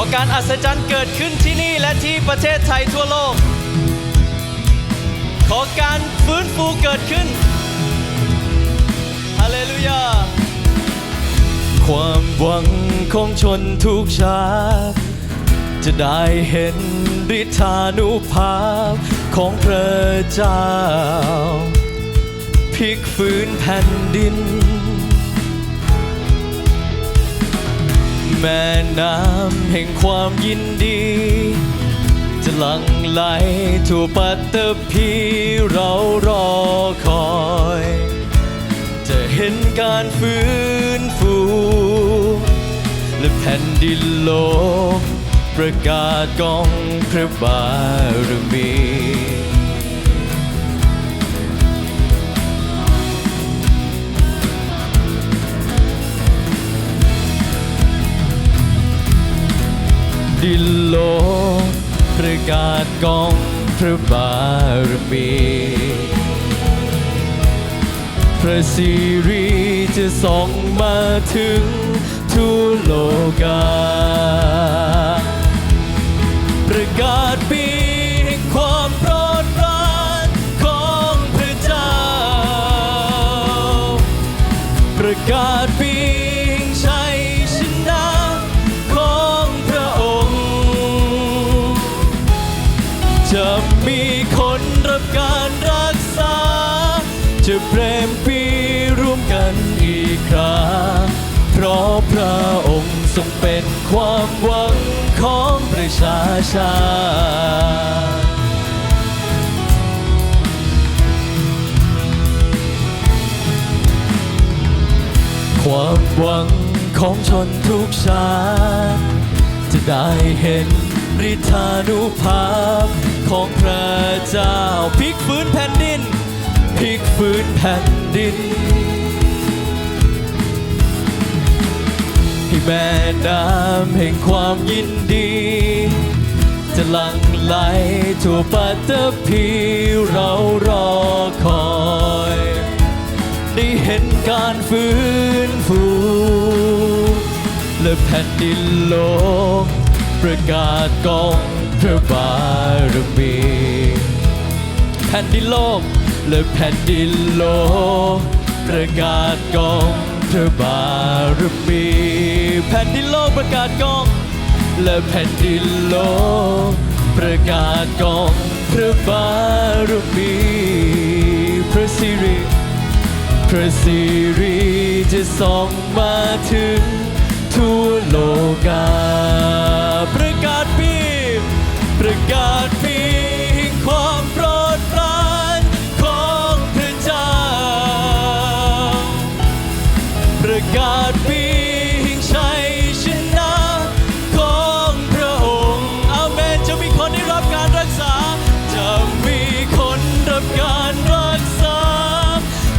อการอัศจรรย์เกิดขึ้นที่นี่และที่ประเทศไทยทั่วโลก ขอการฟื้นฟูเกิดขึ้นฮาเลลูยา ความหวังของชนทุกชาติจะได้เห็นฤทธานุภาพของพระเจ้าพลิกฟื้นแผ่นดิน แม่น้ำแห่งความยินดี จะหลั่งไหลทั่วปัตตภีเรารอคอย จะเห็นการฟื้นฟู และแผ่นดินโลก ประกาศกองพระบารมี ดินโลกประกาศกองพระบารมีพระสิริจะส่องมาถึงทั่วโลกา จะเปรมปีร่วมกันอีกคราเพราะพระองค์ทรงเป็นความหวังของประชาชาติความหวังของชนทุกชาติจะได้เห็นฤทธานุภาพของพระเจ้าพลิกฟื้นแผ่นดิน พลิกฟื้นแผ่นดิน ให้แม่น้ำแห่งความยินดี จะลังไหลทั่วปัตตภีเรารอคอย ได้เห็นการฟื้นฟูและแผ่นดินโลกประกาศกองพระบารมีแผ่นดินโลก และแผ่นดินโลกประกาศกองพระบารมีแผ่นดินโลกประกาศกองและแผ่นดินโลกประกาศกองพระบารมีพระสิริพระสิริจะส่องมาถึงทั่วโลกาประ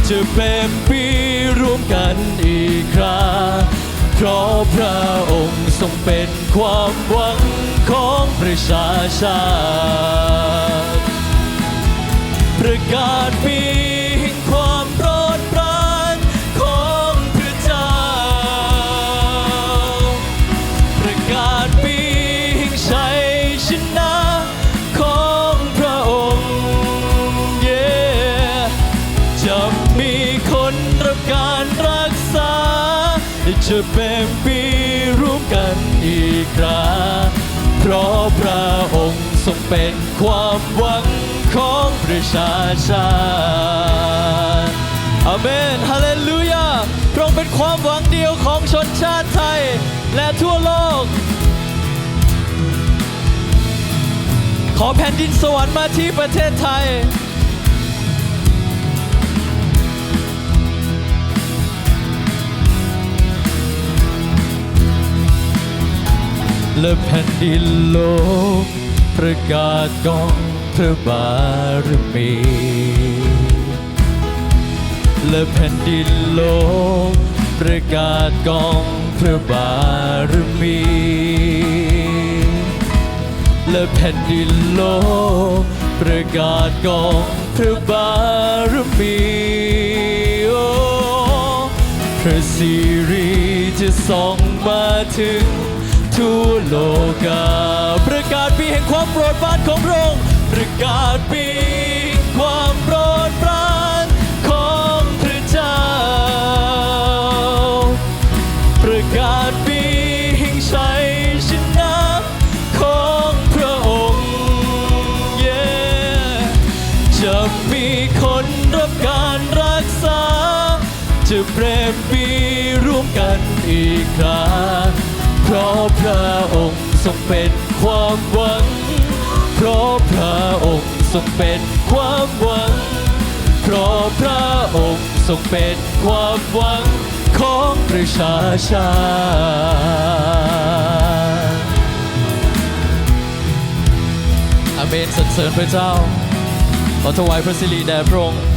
จะเป็นปีร่วมกันอีกคราเพราะพระองค์ทรงเป็นความหวังของประชาชาติประกาศปี จะเป็นปีร่วมกันอีกคราเพราะพระองค์ทรงเป็นความหวังของประชาชาติอาเมนฮาเลลูยาพระองค์เป็นความหวังเดียวของชนชาติไทย และทั่วโลก ขอแผ่นดินสวรรค์มาที่ประเทศไทย และแผ่นดินโลก ประกาศกองพระบารมีและแผ่นดินโลก ประกาศกองพระบารมีและแผ่นดินโลก ประกาศกองพระบารมีโอพระสิริจะส่องมาถึง ทั่วโลกาประกาศปีแห่งความโปรดปรานของพระองค์ประกาศปีความโปรดปรานของพระเจ้า ประกาศปีแห่งชัยชนะของพระองค์ Yeah จะมีคนรับการรักษา จะเปรมปีร่วมกันอีกคราเพราะพระองค์ทรงเป็นความหวัง เพราะพระองค์ทรงเป็นความหวัง เพราะพระองค์ทรงเป็นความหวังของประชาชาอาเมนสรรเสริญพระเจ้าขอถวายพระสิริแด่พระองค์